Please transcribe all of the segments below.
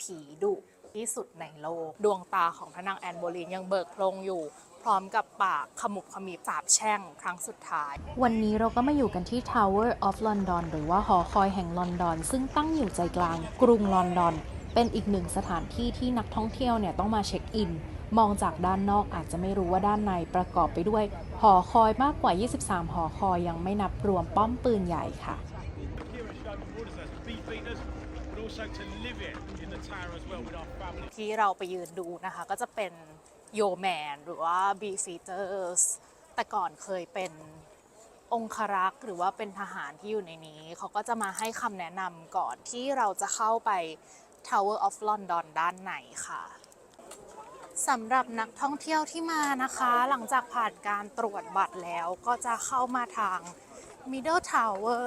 ผีดุที่สุดในโลก ดวงตาของพระนางแอนโบลีนยังเบิกโพรงอยู่ พร้อมกับปากขมุบขมิบสาบแช่งครั้งสุดท้าย วันนี้เราก็มาอยู่กันที่ Tower of London หรือว่าหอคอยแห่งลอนดอน ซึ่งตั้งอยู่ใจกลางกรุงลอนดอน เป็นอีกหนึ่งสถานที่ที่นักท่องเที่ยวเนี่ยต้องมาเช็คอิน มองจากด้านนอกอาจจะไม่รู้ว่าด้านในประกอบไปด้วย หอคอยมากกว่า 23 หอคอยยังไม่นับรวมป้อมปืนใหญ่ค่ะ ที่เราไปยืนดูนะคะก็จะเป็นโยแมนหรือว่าบีฟีเตอร์สแต่ก่อนเคยเป็นองครักษ์หรือว่าเป็นทหารที่อยู่ในนี้ เขาก็จะมาให้คำแนะนำก่อนที่เราจะเข้าไป Tower of London ด้านในค่ะสำหรับนักท่องเที่ยวที่มานะคะ หลังจากผ่านการตรวจบัตรแล้วก็จะเข้ามาทาง Middle Tower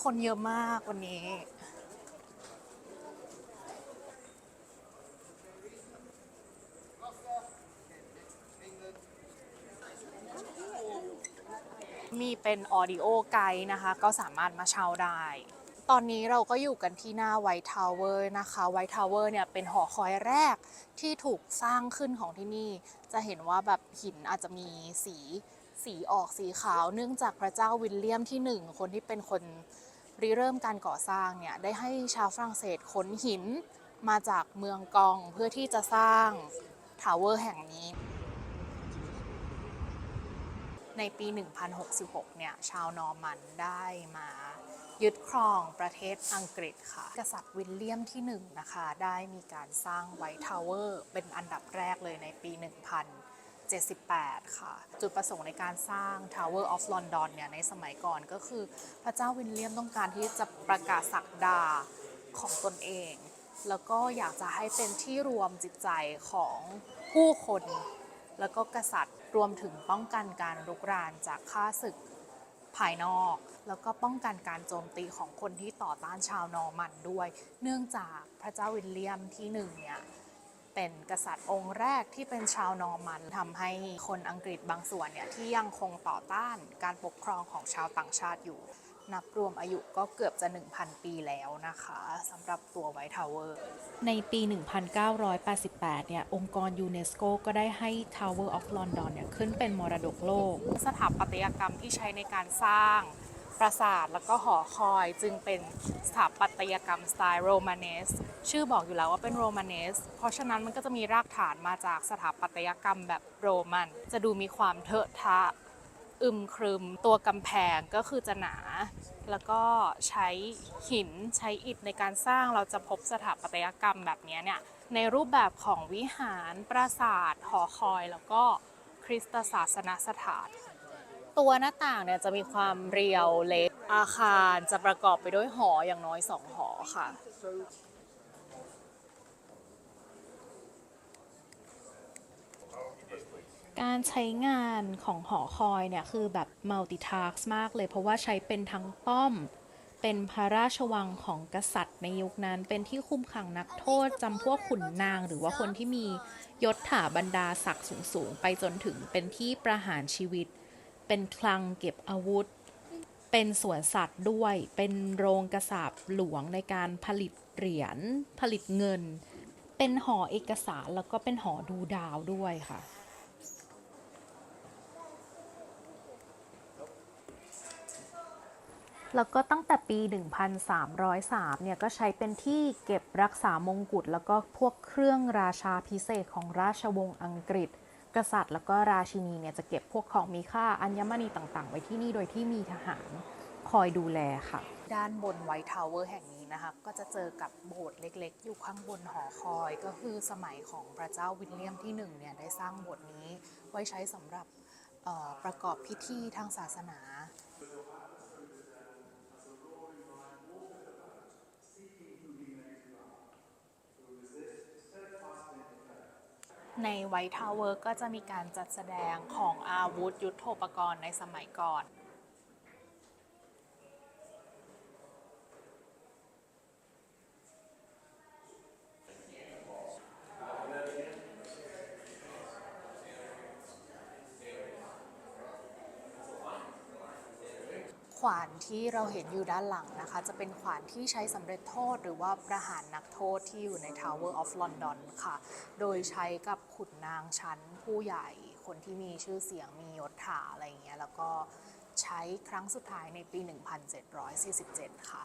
คนเยอะมากวันนี้ มีเป็นออดิโอไกด์นะคะ ก็สามารถมาเช่าได้ ตอนนี้เราก็อยู่กันที่หน้าไวท์ทาวเวอร์นะคะไวท์ทาวเวอร์เนี่ยเป็นหอคอยแรกที่ถูกสร้างขึ้นของที่นี่ จะเห็นว่าแบบหินอาจจะมีสี สีออกสีขาวเนื่องจากพระเจ้าวิลเลียมที่หนึ่งคนที่เป็นคนริเริ่มการก่อสร้างเนี่ยได้ให้ชาวฝรั่งเศสขนหินมาจากเมืองกองเพื่อที่จะสร้างทาวเวอร์แห่งนี้ ในปี 1066 เนี่ยชาวนอร์มันได้มายึดครองประเทศอังกฤษค่ะ กษัตริย์วิลเลียมที่ 1 นะคะ ได้มีการสร้างไวท์ทาวเวอร์เป็นอันดับแรกเลยในปี 1000 78 ค่ะ จุดประสงค์ในการสร้าง Tower of London เนี่ยในสมัยก่อนก็คือพระเจ้าวิลเลียมต้องการที่จะประกาศศักดาของตนเอง แล้วก็อยากจะให้เป็นที่รวมจิตใจของผู้คน แล้วก็กษัตริย์รวมถึงป้องกันการรุกรานจากข้าศึกภายนอก แล้วก็ป้องกันการโจมตีของคนที่ต่อต้านชาวนอร์มันด้วย เนื่องจากพระเจ้าวิลเลียมที่หนึ่งเนี่ย เป็นกษัตริย์องค์แรกที่เป็นชาวนอร์มันทำให้คนอังกฤษบางส่วนเนี่ยที่ยังคงต่อต้านการปกครองของชาวต่างชาติอยู่ นับรวมอายุก็เกือบจะ 1,000 ปีแล้วนะคะสำหรับตัวไวท์ทาวเวอร์ในปี 1988 เนี่ย องค์กรยูเนสโกก็ได้ให้ Tower of London เนี่ยขึ้นเป็นมรดกโลก สถาปัตยกรรมที่ใช้ในการสร้างป ราสาทแล้วก็หอคอยจึงเป็นสถาปัตยกรรมสไตล์โรมาเนสชื่อบอกอยู่แล้วว่าเป็นโรมาเนสเพราะฉะนั้นมันก็จะมีรากฐานมาจากสถาปัตยกรรมแบบโรมัน จะดูมีความเถอะทะอึมครึมตัวกำแพงก็คือจะหนา แล้วก็ใช้หินใช้อิฐในการสร้างเราจะพบสถาปัตยกรรมแบบนี้เนี่ยในรูปแบบของวิหาร ปราสาท หอคอย แล้วก็คริสตศาสนสถาน ตัวหน้าต่างเนี่ยจะมีความเรียวเล็ก อาคารจะประกอบไปด้วยหออย่างน้อยสองหอค่ะ การใช้งานของหอคอยเนี่ยคือแบบ multitask มากเลยเพราะว่าใช้เป็นทั้งป้อม เป็นพระราชวังของกษัตริย์ในยุคนั้น เป็นที่คุมขังนักโทษจำพวกขุนนาง หรือว่าคนที่มียศถาบรรดาศักดิ์สูงๆ ไปจนถึงเป็นที่ประหารชีวิต เป็นคลังเก็บอาวุธ เป็นสวนสัตว์ด้วย เป็นโรงกระสาบหลวงในการผลิตเหรียญ ผลิตเงิน เป็นหอเอกสารแล้วก็เป็นหอดูดาวด้วยค่ะแล้วก็ตั้งแต่ปี 1303 เนี่ย ก็ใช้เป็นที่เก็บรักษามงกุฎแล้วก็พวกเครื่องราชาพิเศษของราชวงศ์อังกฤษ กษัตริย์แล้วก็ราชินีเนี่ยจะเก็บพวกของมีค่าอัญมณีต่างๆ ไว้ที่นี่โดยที่มีทหารคอยดูแลค่ะ ด้านบนไวท์ทาวเวอร์แห่งนี้นะคะก็จะเจอกับโบสถ์เล็กๆ อยู่ข้างบนหอคอยก็คือสมัยของพระเจ้าวิลเลียมที่หนึ่งเนี่ยได้สร้างโบสถ์นี้ไว้ใช้สำหรับประกอบพิธีทางศาสนา ในไวท์ทาวเวอร์ก็จะมีการจัดแสดงของอาวุธยุทโธปกรณ์ในสมัยก่อน ขวานที่เราเห็นอยู่ด้านหลังนะคะ จะเป็นขวานที่ใช้สำเร็จโทษหรือว่าประหารนักโทษที่อยู่ใน Tower of London ค่ะ โดยใช้กับขุนนางชั้นผู้ใหญ่ คนที่มีชื่อเสียงมียศถาอะไรอย่างเงี้ยแล้วก็ใช้ครั้งสุดท้ายในปี 1747 ค่ะ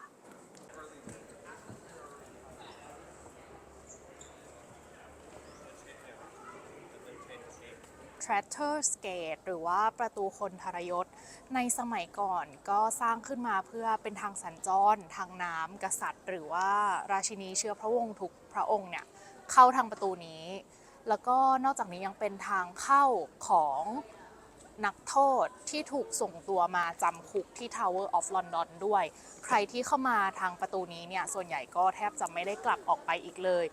Traitor's Gate หรือว่าประตูคนทรยศ ในสมัยก่อนก็สร้างขึ้นมาเพื่อเป็นทางสัญจร ทางน้ำกษัตริย์ หรือว่าราชินีเชื้อพระวงศ์ทุกพระองค์เนี่ยเข้าทางประตูนี้ แล้วก็นอกจากนี้ยังเป็นทางเข้าของ นักโทษที่ถูกส่งตัวมาจำคุกที่ Tower of London ด้วย ใครที่เข้ามาทางประตูนี้เนี่ย ส่วนใหญ่ก็แทบจะไม่ได้กลับออกไปอีกเลย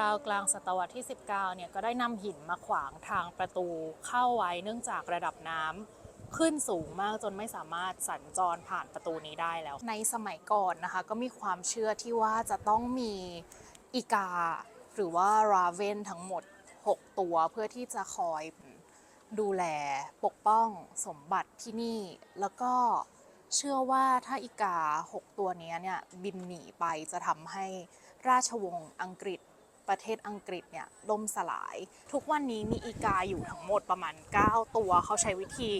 ราวๆกลางศตวรรษที่ 19 เนี่ย ก็ได้นำหินมาขวางทางประตูเข้าไว้เนื่องจากระดับน้ำขึ้นสูงมากจนไม่สามารถสัญจรผ่านประตูนี้ได้แล้ว ในสมัยก่อนนะคะ ก็มีความเชื่อที่ว่าจะต้องมีอีกา หรือว่าราเวนทั้งหมด 6 ตัวเพื่อที่จะคอย ดูแลปกป้องสมบัติที่นี่ แล้วก็เชื่อว่าถ้าอีกา 6 ตัวนี้เนี่ยบินหนีไปจะทำให้ราชวงศ์อังกฤษประเทศอังกฤษเนี่ยล่มสลาย ทุกวันนี้มีอีกาอยู่ทั้งหมดประมาณ 9 ตัว เขาใช้วิธี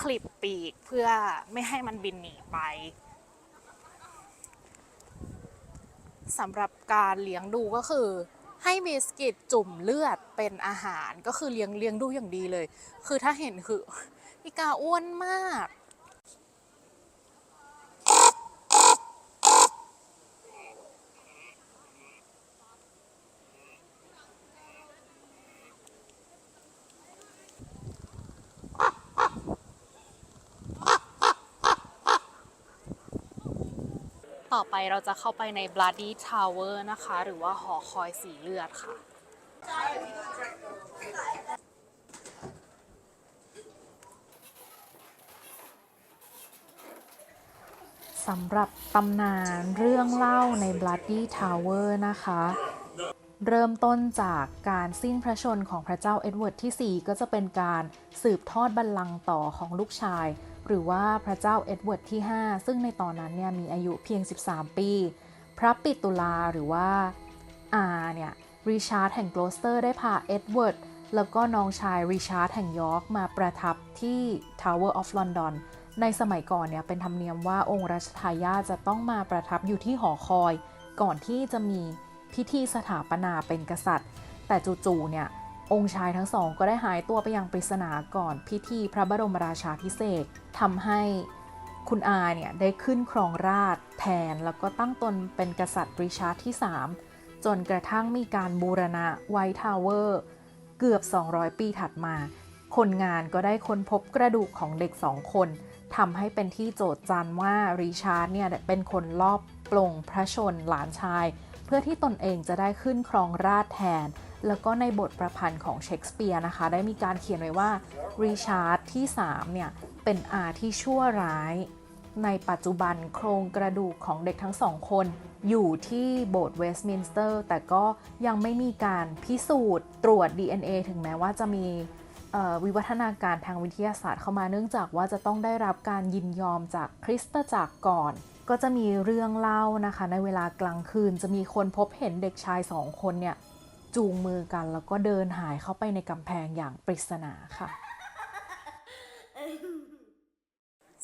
คลิปปีกเพื่อไม่ให้มันบินหนีไปสำหรับการเลี้ยงดูก็คือ ให้บิสกิตจุ่มเลือดเป็นอาหารก็คือเลี้ยงเลี้ยงดูอย่างดีเลย คือถ้าเห็นคืออีกาอ้วนมาก ต่อไปเราจะเข้าไปใน Bloody Tower นะคะ หรือว่าหอคอยสีเลือดค่ะ สำหรับตำนานเรื่องเล่าใน Bloody Tower นะคะ เริ่มต้นจากการสิ้นพระชนของพระเจ้าเอ็ดเวิร์ดที่ 4 ก็จะเป็นการสืบทอดบัลลังก์ต่อของลูกชาย หรือว่าพระเจ้าเอ็ดเวิร์ดที่ 5 ซึ่งในตอนนั้นเนี่ยมีอายุเพียง 13 ปี พระปิตุลาหรือว่าอาเนี่ยริชาร์ดแห่งโกลสเตอร์ได้พาเอ็ดเวิร์ดแล้วก็น้องชายริชาร์ดแห่งยอร์กมาประทับที่ Tower of London ในสมัยก่อนเนี่ยเป็นธรรมเนียมว่าองค์รัชทายาทจะต้องมาประทับอยู่ที่หอคอย ก่อนที่จะมี พิธีสถาปนาเป็นกษัตริย์ แต่จู่ๆเนี่ยองค์ชายทั้งสองก็ได้หายตัวไปย่างปริศนาก่อนพิธีพระบรมราชาพิเศษทำให้คุณอาเนี่ยได้ขึ้นครองราชแทนแล้วก็ตั้งตนเป็นกษัตริย์ริชาร์ดที่ 3 จนกระทั่งมีการบูรณะไวท์ทาวเวอร์เกือบ 200 ปีถัดมา คนงานก็ได้ค้นพบกระดูกของเด็กสองคนทำให้เป็นที่โจทย์จันว่าริชาร์ดเนี่ยเป็นคนลอบปลงพระชนหลานชาย เพื่อที่ตนเองจะได้ขึ้นครองราชแทน แล้วก็ในบทประพันธ์ของเชคสเปียร์นะคะ ได้มีการเขียนไว้ว่าริชาร์ดที่ 3 เนี่ย เป็นอาที่ชั่วร้าย ในปัจจุบันโครงกระดูกของเด็กทั้งสองคน อยู่ที่โบสถ์เวสต์มินสเตอร์ แต่ก็ยังไม่มีการพิสูจน์ตรวจ DNA ถึงแม้ว่าจะมี วิวัฒนาการทางวิทยาศาสตร์เข้ามาเนื่องจากว่าจะต้องได้รับการยินยอมจากคริสตจักรก่อน ก็จะมีเรื่องเล่านะคะ ในเวลากลางคืนจะมีคนพบเห็นเด็กชายสองคนเนี่ยจูงมือกันแล้วก็เดินหายเข้าไปในกำแพงอย่างปริศนาค่ะ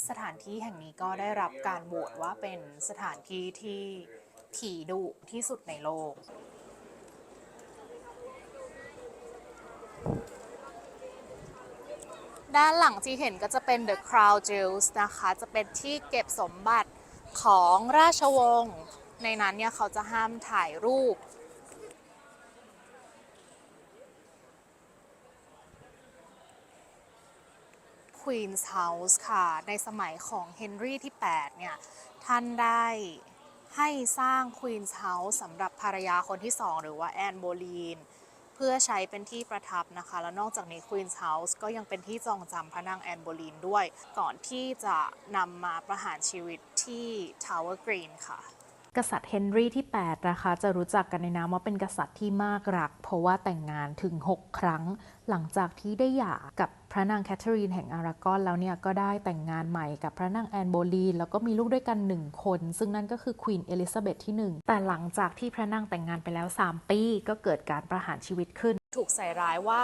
สถานที่แห่งนี้ก็ได้รับการโหวตว่าเป็นสถานที่ที่ผีดุที่สุดในโลก ด้านหลังที่เห็นก็จะเป็น The Crown Jewels นะคะ จะเป็นที่เก็บสมบัติของราชวงศ์ ในนั้นเนี่ยเขาจะห้ามถ่ายรูป Queen's House ค่ะ ในสมัยของเฮนรี่ที่ 8 เนี่ย ท่านได้ให้สร้าง Queen's House สำหรับภรรยาคนที่2หรือว่าแอนโบลีน เพื่อใช้เป็นที่ประทับนะคะ แล้วนอกจากนี้ Queen's House ก็ยังเป็นที่จองจำพระนางแอนโบลีนด้วย ก่อนที่จะนำมาประหารชีวิตที่ Tower Green ค่ะ กษัตริย์เฮนรี่ที่ 8 นะคะ จะรู้จักกันในนามว่าเป็นกษัตริย์ที่มากรัก เพราะว่าแต่งงานถึง 6 ครั้ง หลังจากที่ได้หย่ากับพระนางแคทเธอรีนแห่งอารากอนแล้วเนี่ยก็ได้แต่งงานใหม่กับพระนางแอนโบลีนแล้วก็มีลูกด้วยกัน 1 คน ซึ่งนั่นก็คือควีนเอลิซาเบธที่ 1 แต่หลังจากที่พระนางแต่งงานไปแล้ว 3 ปี ก็เกิดการประหารชีวิตขึ้น ถูกใส่ร้ายว่า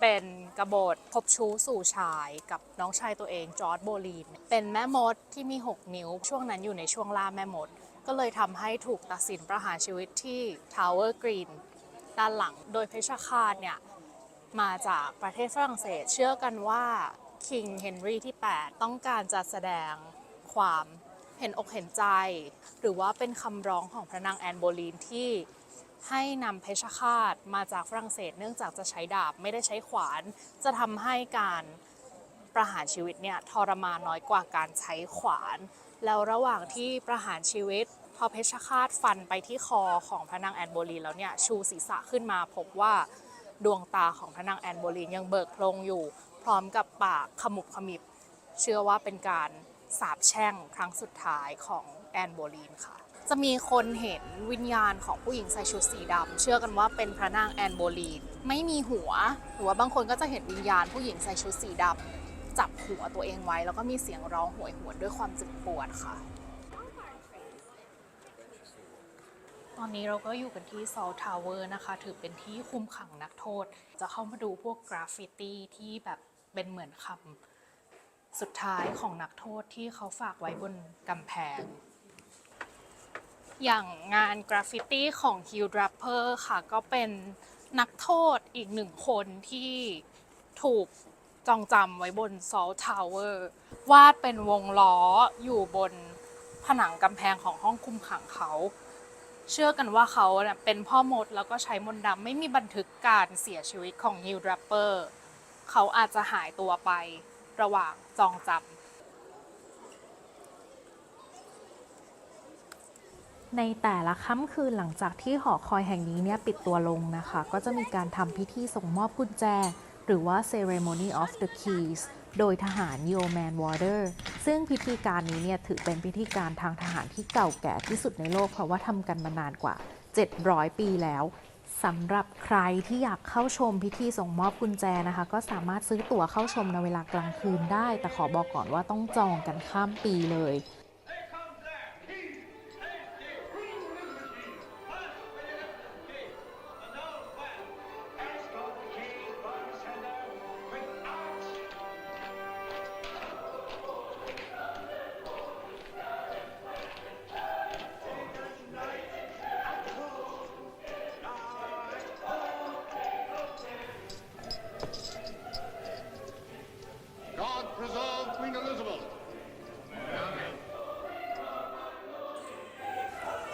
เป็นกบฏพบชู้สู่ชายกับน้องชายตัวเองจอร์ดโบลีนเป็นแม่มดที่มี 6 นิ้ว ช่วงนั้นอยู่ในช่วงล่าแม่มด ก็เลยทำให้ถูกตัดสินประหารชีวิตที่ทาวเวอร์กรีนด้านหลัง โดยเพชฌฆาตเนี่ยมาจากประเทศฝรั่งเศส เชื่อกันว่าคิงเฮนรี่ที่ 8 ต้องการจะแสดงความเห็นอกเห็นใจ หรือว่าเป็นคำร้องของพระนางแอนโบลีนที่ให้นำเพชฌฆาตมาจากฝรั่งเศส เนื่องจากจะใช้ดาบไม่ได้ใช้ขวาน จะทำให้การประหารชีวิตเนี่ยทรมานน้อยกว่าการใช้ขวาน แล้วระหว่างที่ประหารชีวิต พอเพชฌฆาตฟันไปที่คอของพระนางแอนโบลีนแล้วเนี่ยชูศีรษะขึ้นมาพบว่าดวงตาของพระนางแอนโบลีนยังเบิกโพลงอยู่ พร้อมกับปากขมุบขมิบ เชื่อว่าเป็นการสาบแช่งครั้งสุดท้ายของแอนโบลีนค่ะ จะมีคนเห็นวิญญาณของผู้หญิงใส่ชุดสีดำเชื่อกันว่าเป็นพระนางแอนโบลีน ไม่มีหัว หรือว่าบางคนก็จะเห็นวิญญาณผู้หญิงใส่ชุดสีดำ จับหัวตัวเองไว้ แล้วก็มีเสียงร้องโหวยหวนด้วยความเจ็บปวดค่ะ ตอนนี้เราก็อยู่กันที่ Salt Tower นะคะ ถือเป็นที่คุมขังนักโทษ จะเข้ามาดูพวกกราฟฟิตี้ที่แบบเป็นเหมือนคำสุดท้ายของนักโทษที่เขาฝากไว้บนกำแพงอย่างงานกราฟฟิตี้ของ Hugh Draper ค่ะ ก็เป็นนักโทษอีกหนึ่งคนที่ถูก จองจำไว้บน Salt Tower วาดเป็นวงล้ออยู่บนผนังกำแพงของห้องคุมขังเขา เชื่อกันว่าเขาเป็นพ่อมดแล้วก็ใช้มนต์ดำไม่มีบันทึกการเสียชีวิตของฮิลแรปเปอร์เขาอาจจะหายตัวไประหว่างจองจำในแต่ละค่ำคืนหลังจากที่หอคอยแห่งนี้เนี่ยปิดตัวลงนะคะ ก็จะมีการทำพิธีส่งมอบกุญแจ หรือว่า Ceremony of the Keys โดยทหาร Yeoman Warder ซึ่งพิธีการนี้เนี่ยถือเป็นพิธีการทางทหารที่เก่าแก่ที่สุดในโลก เพราะว่าทำกันมานานกว่า 700 ปีแล้วสำหรับใครที่อยากเข้าชมพิธีส่งมอบกุญแจนะคะ ก็สามารถซื้อตั๋วเข้าชมในเวลากลางคืนได้ แต่ขอบอกก่อนว่าต้องจองกันข้ามปีเลย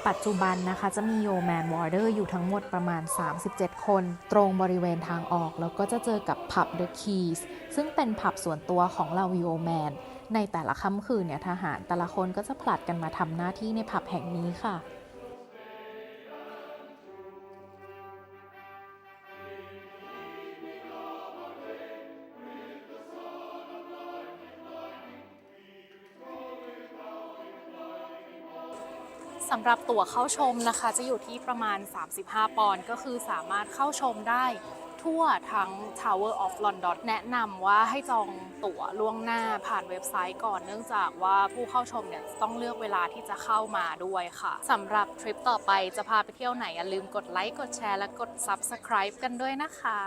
ปัจจุบันนะคะจะมีโยแมนวอร์เดอร์อยู่ทั้งหมดประมาณ 37 คน ตรงบริเวณทางออก แล้วก็จะเจอกับผับเดอะคีสซึ่งเป็นผับส่วนตัวของเราโยแมน ในแต่ละค่ำคืนเนี่ยทหารแต่ละคนก็จะผลัดกันมาทำหน้าที่ในผับแห่งนี้ค่ะ สำหรับตั๋วเข้าชมนะคะ จะอยู่ที่ประมาณ 35 ปอนด์ก็คือสามารถเข้าชมได้ทั่วทั้ง Tower of London แนะนำว่าให้จองตั๋วล่วงหน้าผ่านเว็บไซต์ก่อนเนื่องจากว่าผู้เข้าชมเนี่ยต้องเลือกเวลาที่จะเข้ามาด้วยค่ะสำหรับทริปต่อไปจะพาไปเที่ยวไหนอย่าลืมกดไลค์กดแชร์และกด Subscribe กันด้วยนะคะ